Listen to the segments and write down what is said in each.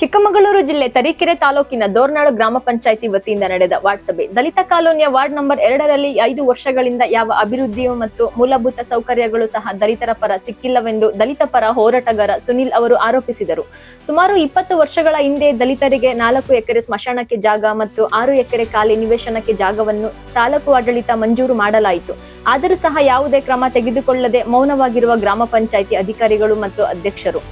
ಚಿಕ್ಕಮಗಳೂರು ಜಿಲ್ಲೆ ತರೀಕೆರೆ ತಾಲೂಕಿನ ದೋರ್ನಾಡು ಗ್ರಾಮ ಪಂಚಾಯಿತಿ ವತಿಯಿಂದ ನಡೆದ ವಾರ್ಡ್ ಸಭೆ. ದಲಿತ ಕಾಲೋನಿಯ ವಾರ್ಡ್ ನಂಬರ್ ಎರಡರಲ್ಲಿ ಐದು ವರ್ಷಗಳಿಂದ ಯಾವ ಅಭಿವೃದ್ಧಿಯು ಮತ್ತು ಮೂಲಭೂತ ಸೌಕರ್ಯಗಳು ಸಹ ದಲಿತರ ಪರ ಸಿಕ್ಕಿಲ್ಲವೆಂದು ದಲಿತ ಪರ ಹೋರಾಟಗಾರ ಸುನಿಲ್ ಅವರು ಆರೋಪಿಸಿದರು. ಸುಮಾರು ಇಪ್ಪತ್ತು ವರ್ಷಗಳ ಹಿಂದೆ ದಲಿತರಿಗೆ ನಾಲ್ಕು ಎಕರೆ ಸ್ಮಶಾನಕ್ಕೆ ಜಾಗ ಮತ್ತು ಆರು ಎಕರೆ ಖಾಲಿ ನಿವೇಶನಕ್ಕೆ ಜಾಗವನ್ನು ತಾಲೂಕು ಆಡಳಿತ ಮಂಜೂರು ಮಾಡಲಾಯಿತು. ಆದರೂ ಸಹ ಯಾವುದೇ ಕ್ರಮ ತೆಗೆದುಕೊಳ್ಳದೆ ಮೌನವಾಗಿರುವ ಗ್ರಾಮ ಪಂಚಾಯಿತಿ ಅಧಿಕಾರಿಗಳು ಮತ್ತು ಅಧ್ಯಕ್ಷರು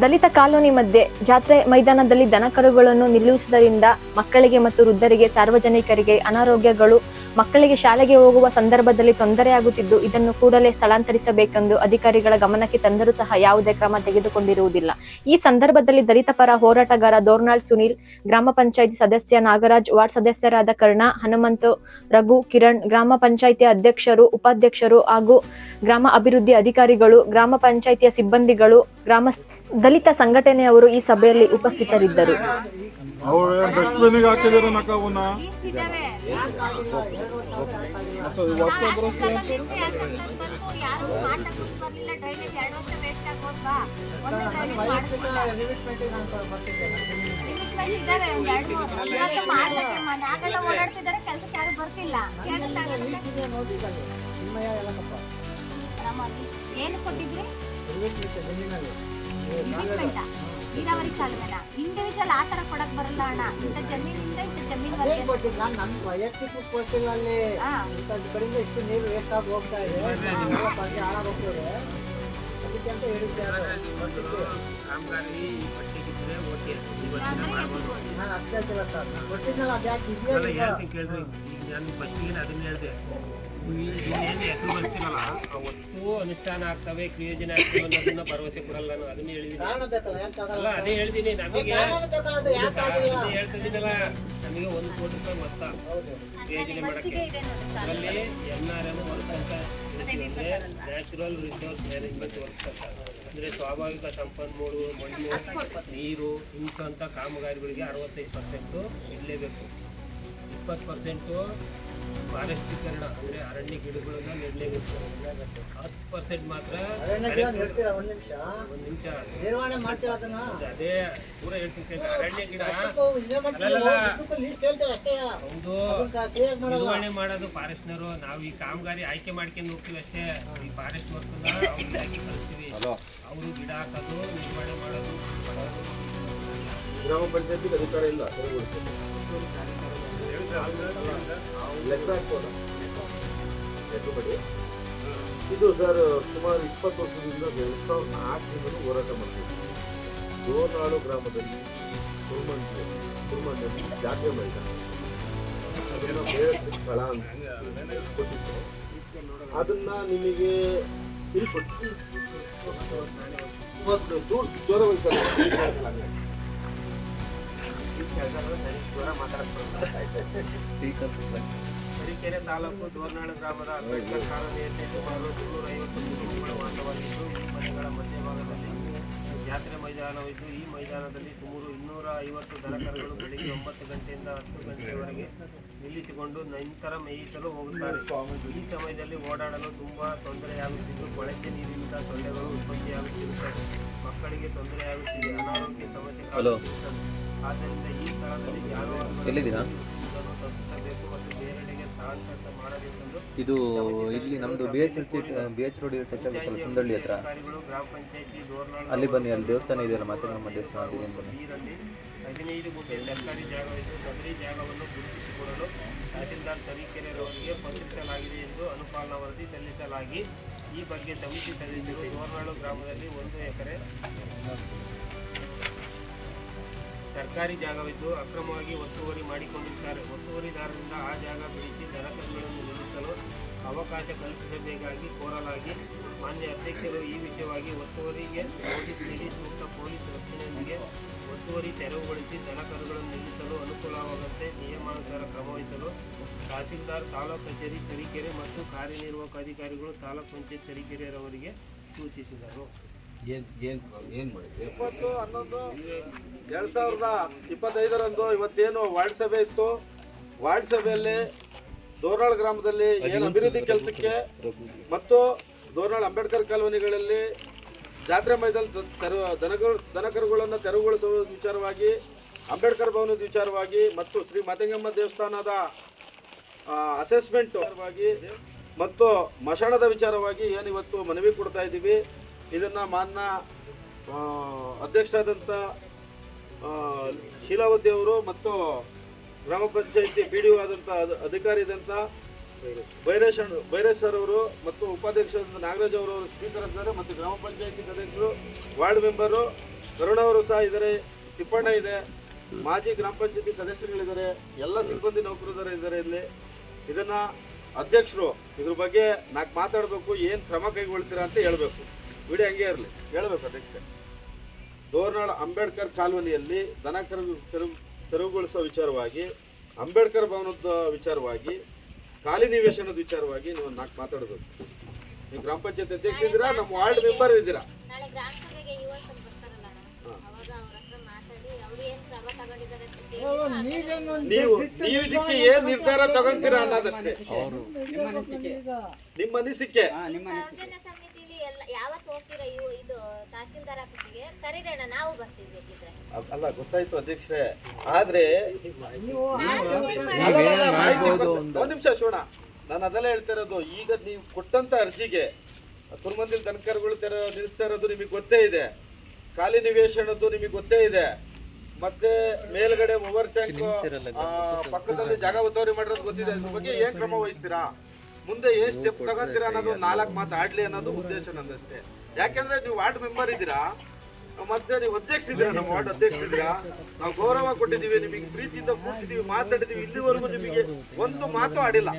ದಲಿತ ಕಾಲೋನಿ ಮಧ್ಯೆ ಜಾತ್ರೆ ಮೈದಾನದಲ್ಲಿ ದನಕರುಗಳನ್ನು ನಿಲ್ಲಿಸುವುದರಿಂದ ಮಕ್ಕಳಿಗೆ ಮತ್ತು ವೃದ್ಧರಿಗೆ ಸಾರ್ವಜನಿಕರಿಗೆ ಅನಾರೋಗ್ಯಗಳು ಮಕ್ಕಳಿಗೆ ಶಾಲೆಗೆ ಹೋಗುವ ಸಂದರ್ಭದಲ್ಲಿ ತೊಂದರೆಯಾಗುತ್ತಿದ್ದು ಇದನ್ನು ಕೂಡಲೇ ಸ್ಥಳಾಂತರಿಸಬೇಕೆಂದು ಅಧಿಕಾರಿಗಳ ಗಮನಕ್ಕೆ ತಂದರೂ ಸಹ ಯಾವುದೇ ಕ್ರಮ ತೆಗೆದುಕೊಂಡಿರುವುದಿಲ್ಲ. ಈ ಸಂದರ್ಭದಲ್ಲಿ ದಲಿತ ಪರ ಹೋರಾಟಗಾರ ದೋರ್ನಾಳ್ ಸುನೀಲ್, ಗ್ರಾಮ ಪಂಚಾಯಿತಿ ಸದಸ್ಯ ನಾಗರಾಜ್, ವಾರ್ಡ್ ಸದಸ್ಯರಾದ ಕರ್ಣ, ಹನುಮಂತು, ರಘು, ಕಿರಣ್, ಗ್ರಾಮ ಪಂಚಾಯಿತಿ ಅಧ್ಯಕ್ಷರು, ಉಪಾಧ್ಯಕ್ಷರು ಹಾಗೂ ಗ್ರಾಮ ಅಭಿವೃದ್ಧಿ ಅಧಿಕಾರಿಗಳು, ಗ್ರಾಮ ಪಂಚಾಯಿತಿಯ ಸಿಬ್ಬಂದಿಗಳು ಗ್ರಾಮ ದಲಿತ ಸಂಘಟನೆಯವರು ಈ ಸಭೆಯಲ್ಲಿ ಉಪಸ್ಥಿತರಿದ್ದರು. ಅವ್ರು ಡಸ್ಟ್ಬಿನ್ಗೆ ಹಾಕಿದಿರ ನಕ್ಕವನ್ನ ಓಡಾಡ್ತಿದಾರೆ ಕೆಲ್ಸಕ್ಕೆ ಯಾರು ಬರ್ತಿಲ್ಲ ಏನು ಕೊಟ್ಟಿದ್ರಿ? ನೀರಾವರಿ ಇಂಡಿವಿಜುವಲ್ ಆ ತರ ಕೊಡಕ್ ಬರಲ್ಲ ಅಣ್ಣ. ಇಂಥ ಜಮೀನಿಂದ ಇಂಥ ಜಮೀನ್ ಕೊಟ್ಟಿದ್ದು? ನಾನ್ ವೈಯಕ್ತಿಕ ಕೊಟ್ಟಿಲ್ಲ ಅಲ್ಲಿ. ಹಾ. ಇಂಥ ಕಡೆಯಿಂದ ಇಷ್ಟು ನೀರು ವೇಸ್ಟ್ ಆಗಿ ಹೋಗ್ತಾ ಇದೆ. ನಾವೆಲ್ಲ ಬಗ್ಗೆ ಹಾಳಾಗ್ ಹೋಗ್ತದೆ ಅದಕ್ಕೆ ಅಂತ ಹೇಳಿದ್ದೆ ಅದು. ಕೊಟ್ಟಿದ್ದು. ಅಂದ್ರೆ ಹೆಸರು ಕೊಡಿ. ನಾನ್ ಅಷ್ಟೇ ಹೇಳ್ತಿಲ್ಲ ಸರ್ ನಾನ್ ಕೊಟ್ಟಿದ್ನಲ್ಲ ಅದು ಯಾಕೆ ಇದೆಯಾ ಅಲ್ಲ ಇಲ್ವಾ? ಹೇಳ್ತೀನಿ ಕೇಳ್ರಿ. ಈಗ ನಾನು ಫಸ್ಟಿಗೆ ಅದನ್ನ ಹೇಳಿದೆ. ಏನು ಹೆಸರು ಬರ್ತೀರಲ್ಲ? ಆ ವಸ್ತು ಅನುಷ್ಠಾನ ಆಗ್ತವೆ ಪ್ರಯೋಜನ ಆಗ್ತವೆ ಅನ್ನೋದನ್ನ ಭರವಸೆ ಕೊಡಲ್ಲ ನಾನು. ಅದನ್ನ ಹೇಳಿದೀನಿ? ಅಲ್ಲ ಅದೇ ಹೇಳಿದೀನಿ. ನಮಗೆ ಹೇಳ್ತಿದ್ದೀನಲ್ಲ ನಮಗೆ ಒಂದು ಕೋಟಿ ರೂಪಾಯಿ ಮೊತ್ತ. ಕ್ರಿಯೋಜನೆ ಮಾಡಕ್ಕೆ. ಅದರಲ್ಲಿ ಎನ್ ಆರ್ ಎಂ ವರ್ಕ್ಸ್ ಅಂತ ನ್ಯಾಚುರಲ್ ರಿಸೋರ್ಸ್ ಮ್ಯಾನೇಜ್ಮೆಂಟ್ ವರ್ಕ್ ಅಂತ ಅಂದರೆ ಸ್ವಾಭಾವಿಕ ಸಂಪನ್ಮೂಲ ಮಣ್ಣು ನೀರು ಹಿಂಸಂತ ಕಾಮಗಾರಿಗಳಿಗೆ ಅರವತ್ತೈದು ಪರ್ಸೆಂಟು ಇರಲೇಬೇಕು ಇಪ್ಪತ್ತು ಪರ್ಸೆಂಟು ಫಾರೆಸ್ಟೀಕರಣ ಅಂದರೆ ಅರಣ್ಯ ಗಿಡಗಳನ್ನ ನೆಡಲೇಬೇಕು ಹತ್ತು ಪರ್ಸೆಂಟ್ ಮಾತ್ರ ಅರಣ್ಯ ಗಿಡ ನೆಡ್ತೀರಾ ಒಂದ್ ನಿಮಿಷ? ಒಂದು ನಿಮಿಷ. ನಿರ್ವಹಣೆ ಮಾಡ್ತೀವಿ ಅದನ್ನ? ಅದೇ ಪೂರ ಹೇಳ್ತೀನಿ. ಅರಣ್ಯ ಗಿಡ ಹೌದು. ನಿರ್ವಹಣೆ ಮಾಡೋದು ಫಾರೆಸ್ಟ್ನರು ನಾವು ಈ ಕಾಮಗಾರಿ ಆಯ್ಕೆ ಮಾಡ್ಕೊಂಡು ಹೋಗ್ತೀವಿ ಅಷ್ಟೇ. ಈ ಫಾರೆಸ್ಟ್ ವರ್ಕ್ನ ಅವ್ರಿಗೆ ಹಾಕಿ ಕಳಿಸ್ತೀವಿ ಅವರು ಗಿಡ ಹಾಕೋದು ನಿರ್ವಹಣೆ ಮಾಡೋದು ಮಾಡೋದು. ಗ್ರಾಮ ಪಂಚಾಯತಿಗೆ ಅಧಿಕಾರ ಇಲ್ಲ. ಲೆಕ್ಕ ಲೆಕ್ಕ ಬಡಿ ಇದು ಸರ್ ಸುಮಾರು ಇಪ್ಪತ್ತು ವರ್ಷದಿಂದ ಎರಡು ಸಾವಿರದ ನಾಲ್ಕರಿಂದಲೂ ಹೋರಾಟ ಮಾಡ್ತೀವಿ ದೋರ್ನಾಳು ಗ್ರಾಮದಲ್ಲಿ ಕುರುಮಂಡಿ ಕುರುಮಂಡಲ್ಲಿ ಜಾತ್ರೆ ಮೈದಾನ ಅದನ್ನು ಬೇರೆ ಸ್ಥಳ ಅಂತ ಕೊಟ್ಟಿದ್ದು ಅದನ್ನ ನಿಮಗೆ ಇಲ್ಲಿ ಜೋರ ವಹಿಸಲ್ಲ ತರೀಕೆರೆ ತಾಲೂಕು ದೋರ್ನಾಳ ಗ್ರಾಮದ ಅಂಬೇಡ್ಕರ್ ಕಾಲೋನಿಯಲ್ಲಿ ಸುಮಾರು ಮುನ್ನೂರ ಐವತ್ತು ಕುಟುಂಬಗಳು ವಾಸವಾಗಿದ್ದು, ಈ ಮನೆಗಳ ಮಧ್ಯಭಾಗದಲ್ಲಿ ಜಾತ್ರೆ ಮೈದಾನವಿದ್ದು, ಈ ಮೈದಾನದಲ್ಲಿ ಸುಮಾರು ಇನ್ನೂರ ಐವತ್ತು ದನಕರುಗಳು ಬೆಳಿಗ್ಗೆ ಒಂಬತ್ತು ಗಂಟೆಯಿಂದ ಹತ್ತು ಗಂಟೆಯವರೆಗೆ ನಿಲ್ಲಿಸಿಕೊಂಡು ನಂತರ ಮೇಯಿಸಲು ಹೋಗುತ್ತಾರೆ. ಈ ಸಮಯದಲ್ಲಿ ಓಡಾಡಲು ತುಂಬಾ ತೊಂದರೆಯಾಗುತ್ತಿದ್ದು, ಕೊಳಚೆ ನೀರಿನಿಂದ ತೊಂದರೆಗಳು ಉತ್ಪತ್ತಿಯಾಗುತ್ತಿರುತ್ತವೆ. ಮಕ್ಕಳಿಗೆ ತೊಂದರೆಯಾಗುತ್ತಿದೆ. ಅನಾರೋಗ್ಯ ಸಮಸ್ಯೆ. ಆದ್ದರಿಂದ ಈ ಎಲ್ಲಿದ್ದೀರಾ? ಇದು ಇಲ್ಲಿ ನಮ್ದು B H B H road touch ಆಗುತ್ತಲ್ಲ ಸುಂದಳ್ಳಿ ಹತ್ರ ಗ್ರಾಮ ಅಲ್ಲಿ ಬನ್ನಿ ಅಲ್ಲಿ ದೇವಸ್ಥಾನ ಇದೆಯಲ್ಲ ಮತ್ತೆ ನಮ್ಮ ದೇವಸ್ಥಾನ ಬನ್ನಿ ನೀರಲ್ಲಿ ಹದಿನೈದು ಸರ್ಕಾರಿ ಜಾಗವನ್ನು ತಹಸೀಲ್ದಾರ್ ಪತ್ರಿಸಲಾಗಿದೆ ಎಂದು ವರದಿ ಸಲ್ಲಿಸಲಾಗಿ ಈ ಬಗ್ಗೆ ಸಮಿತಿ ಸದಸ್ಯರು ಗ್ರಾಮದಲ್ಲಿ ಒಂದು ಎಕರೆ ಸರ್ಕಾರಿ ಜಾಗವಿದ್ದು ಅಕ್ರಮವಾಗಿ ಒತ್ತುವರಿ ಮಾಡಿಕೊಂಡಿದ್ದಾರೆ. ಒತ್ತುವರಿದಾರರಿಂದ ಆ ಜಾಗ ಬಿಡಿಸಿ ದನಕರುಗಳನ್ನು ನಿಲ್ಲಿಸಲು ಅವಕಾಶ ಕಲ್ಪಿಸಬೇಕಾಗಿ ಕೋರಲಾಗಿ ಮಾನ್ಯ ಅಧ್ಯಕ್ಷರು ಈ ವಿಷಯವಾಗಿ ಒತ್ತುವರಿಗೆ ನೋಟಿಸ್ ನೀಡಿ ಸೂಕ್ತ ಪೊಲೀಸ್ ರಕ್ಷಣೆಯೊಂದಿಗೆ ಒತ್ತುವರಿ ತೆರವುಗೊಳಿಸಿ ದನಕರುಗಳನ್ನು ನಿಲ್ಲಿಸಲು ಅನುಕೂಲವಾಗುವಂತೆ ನಿಯಮಾನುಸಾರ ಕ್ರಮವಹಿಸಲು ತಹಸೀಲ್ದಾರ್, ತಾಲೂಕು ಕಚೇರಿ, ತರೀಕೆರೆ ಮತ್ತು ಕಾರ್ಯನಿರ್ವಾಹಕ ಅಧಿಕಾರಿಗಳು ತಾಲೂಕ್ ಪಂಚಾಯತ್ ತರೀಕೆರೆಯವರಿಗೆ ಸೂಚಿಸಿದರು. ಇಪ್ಪತ್ತು ಹನ್ನೊಂದು ಎರಡ್ ಸಾವಿರದ ಇಪ್ಪತ್ತೈದರಂದು ಇವತ್ತೇನು ವಾರ್ಡ್ ಸಭೆ ಇತ್ತು. ವಾರ್ಡ್ ಸಭೆಯಲ್ಲಿ ದೋರಾಳ್ ಗ್ರಾಮದಲ್ಲಿ ಏನು ಅಭಿವೃದ್ಧಿ ಕೆಲಸಕ್ಕೆ ಮತ್ತು ದೋರಾಳ್ ಅಂಬೇಡ್ಕರ್ ಕಾಲೋನಿಗಳಲ್ಲಿ ಜಾತ್ರೆ ಮೈದಾನ ತೆರ ದನಗಳು ದನಕರುಗಳನ್ನು ತೆರವುಗೊಳಿಸುವ ವಿಚಾರವಾಗಿ ಅಂಬೇಡ್ಕರ್ ಭವನದ ವಿಚಾರವಾಗಿ ಮತ್ತು ಶ್ರೀ ಮಾತಂಗಮ್ಮ ದೇವಸ್ಥಾನದ ಅಸೆಸ್ಮೆಂಟ್ ವಿಚಾರವಾಗಿ ಮತ್ತು ಮಶಾಣದ ವಿಚಾರವಾಗಿ ಏನು ಇವತ್ತು ಮನವಿ ಕೊಡ್ತಾ ಇದ್ದೀವಿ. ಇದನ್ನು ಮಾನ್ಯ ಅಧ್ಯಕ್ಷರಾದಂಥ ಶೀಲಾವತಿ ಅವರು ಮತ್ತು ಗ್ರಾಮ ಪಂಚಾಯಿತಿ ಬಿ ಡಿ ಒ ಆದಂಥ ಅಧ- ಅಧಿಕಾರಿ ಇದ್ದಂಥ ಅಣ್ಣ- ಬೈರೇಶ್ ಸರ್ ಅವರು ಮತ್ತು ಉಪಾಧ್ಯಕ್ಷ ನಾಗರಾಜ್ ಅವರು ಸ್ವೀಕರಿಸಿದ್ದಾರೆ ಮತ್ತು ಗ್ರಾಮ ಪಂಚಾಯಿತಿ ಸದಸ್ಯರು, ವಾರ್ಡ್ ಮೆಂಬರು, ಕರುಣ ಅವರು ಸಹ ಇದ್ದಾರೆ. ತಿಪ್ಪಣ್ಣ ಇದೆ. ಮಾಜಿ ಗ್ರಾಮ ಪಂಚಾಯತಿ ಸದಸ್ಯರುಗಳಿದ್ದಾರೆ. ಎಲ್ಲ ಸಿಬ್ಬಂದಿ ನೌಕರರು ಇದ್ದಾರೆ ಇಲ್ಲಿ. ಇದನ್ನ ಅಧ್ಯಕ್ಷರು ಇದ್ರ ಬಗ್ಗೆ ನಾಲ್ಕು ಮಾತಾಡಬೇಕು. ಏನು ಕ್ರಮ ಕೈಗೊಳ್ತೀರಾ ಅಂತ ಹೇಳ್ಬೇಕು. ವಿಡಿಯೋ ಹಂಗೆ ಇರಲಿ. ಹೇಳ್ಬೇಕು ಅಧ್ಯಕ್ಷ ದೋರ್ನಾಳ್ ಅಂಬೇಡ್ಕರ್ ಕಾಲೋನಿಯಲ್ಲಿ ದನ ಕರು ತೆರವು ತೆರವುಗೊಳಿಸೋ ವಿಚಾರವಾಗಿ ಅಂಬೇಡ್ಕರ್ ಭವನದ ವಿಚಾರವಾಗಿ ಖಾಲಿ ನಿವೇಶನದ ವಿಚಾರವಾಗಿ ನೀವು ನಾಲ್ಕು ಮಾತಾಡಬೇಕು. ನೀವು ಗ್ರಾಮ ಪಂಚಾಯತ್ ಅಧ್ಯಕ್ಷ ಇದ್ದೀರಾ ನಮ್ಮ ವಾರ್ಡ್ ಮೆಂಬರ್ ಇದ್ದೀರಾ? ನೀವು ನೀವು ಇದಕ್ಕೆ ಏನ್ ನಿರ್ಧಾರ ತಗೊಂತೀರಾ ಅನ್ನೋದಷ್ಟೇ. ನಿಮ್ಮ ಅನಿಸಿಕೆ ಎಲ್ಲ ಯಾವತ್ತು ಹೋಗ್ತೀರಾ ಇವು ಇದು ತಹಶೀಲ್ದಾರ್ ಆಫೀಸಿಗೆ? ಕರೀರಣ್ಣ ನಾವು ಬರ್ತೀವಿ ಬೇಕಿದ್ರೆ. ಅಲ್ಲ ಗೊತ್ತಾಯ್ತು ಅಧ್ಯಕ್ಷರೇ. ಆದ್ರೆ ನೀವು ಅಲ್ಲ, ಮಾಹಿತಿ ಕೊಡ್ತೆ- ಒಂದ್ ನಿಮಿಷ ಶಿವಣ ನಾನು ಅದೆಲ್ಲ ಹೇಳ್ತಾ ಇರೋದು ಈಗ ನೀವು ಕೊಟ್ಟಂತ ಅರ್ಜಿಗೆ ತುರ್ಮಂದಿಲ್ ದನಕರುಗಳು ತೆರ ನಿಲ್ಲಿಸ್ತಾ ಇರೋದು ನಿಮಗೆ ಗೊತ್ತೇ ಇದೆ. ಖಾಲಿ ನಿವೇಶನದ್ದು ನಿಮಗೆ ಗೊತ್ತೇ ಇದೆ. ಮತ್ತೆ ಮೇಲ್ಗಡೆ ಓವರ್ ಟ್ಯಾಂಕ್ ಪಕ್ಕದಲ್ಲಿ ಜಾಗ ಒತ್ತುವರಿ ಮಾಡಿರೋದು ಗೊತ್ತಿದೆ. ಅದ್ರ ಬಗ್ಗೆ ಏನ್ ಕ್ರಮ ವಹಿಸ್ತೀರಾ? ಮುಂದೆ ಏನ್ ಸ್ಟೆಪ್ ತಗೋತೀರಾ ಅನ್ನೋದು ನಾಲ್ಕು ಮಾತು ಆಡ್ಲಿ ಅನ್ನೋದು ಉದ್ದೇಶ ನಂದಷ್ಟೇ. ಯಾಕೆಂದ್ರೆ ನೀವು ವಾರ್ಡ್ ಮೆಂಬರ್ ಇದ್ದೀರಾ ಮತ್ತೆ ನೀವು ಅಧ್ಯಕ್ಷ ನಮ್ಮ ವಾರ್ಡ್ ಅಧ್ಯಕ್ಷ ನಾವು ಗೌರವ ಕೊಟ್ಟಿದ್ದೀವಿ, ನಿಮಗೆ ಪ್ರೀತಿಯಿಂದ ಕೂರಿಸಿದೀವಿ ಮಾತಾಡಿದ್ದೀವಿ. ಇಲ್ಲಿವರೆಗೂ ನಿಮಗೆ ಒಂದು ಮಾತು ಆಡಿಲ್ಲ.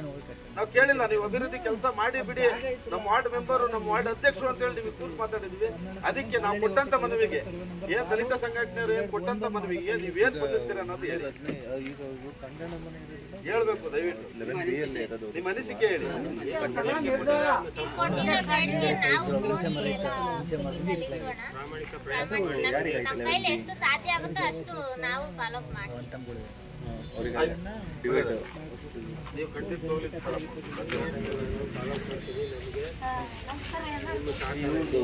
ನಾವು ಕೇಳಿಲ್ಲ, ನೀವು ಅಭಿವೃದ್ಧಿ ಕೆಲಸ ಮಾಡಿ ಬಿಡಿ. ನಮ್ಮ ವಾರ್ಡ್ ಮೆಂಬರ್, ನಮ್ಮ ವಾರ್ಡ್ ಅಧ್ಯಕ್ಷರು ಅಂತ ಹೇಳಿ ನಿಮಗೆ ಕೂರಿಸಿ ಮಾತಾಡಿದೀವಿ ಅದಕ್ಕೆ ನಾವು ಕೊಟ್ಟಂತ ಮನವಿಗೆ, ಏನ್ ದಲಿತ ಸಂಘಟನೆಯವರು ಏನ್ ಕೊಟ್ಟಂತ ಮನವಿಗೆ, ಏನ್ ನೀವೇನ್ ಬಂಧಿಸ್ತೀರ ಅನ್ನೋದು ಹೇಳಿ. ಹೇಳ್ಬೇಕು, ದಯವಿಟ್ಟು. ನಿಮ್ಮ ಅನಿಸಿಕೆ ಹೇಳಿ. ಪ್ರಾಮಾಣಿಕ ನಮ್ಮ ಕೈಲಿ ಎಷ್ಟು ಸಾಧ್ಯ ಆಗುತ್ತೋ ಅಷ್ಟು ನಾವು ಫಾಲೋ ಮಾಡ್ತೀವಿ. ಅವರಿಗೆ ಡಿವೈಡ್ ನೀವು ಖಂಡಿತವಾಗ್ಲೂ ನಮಸ್ಕಾರ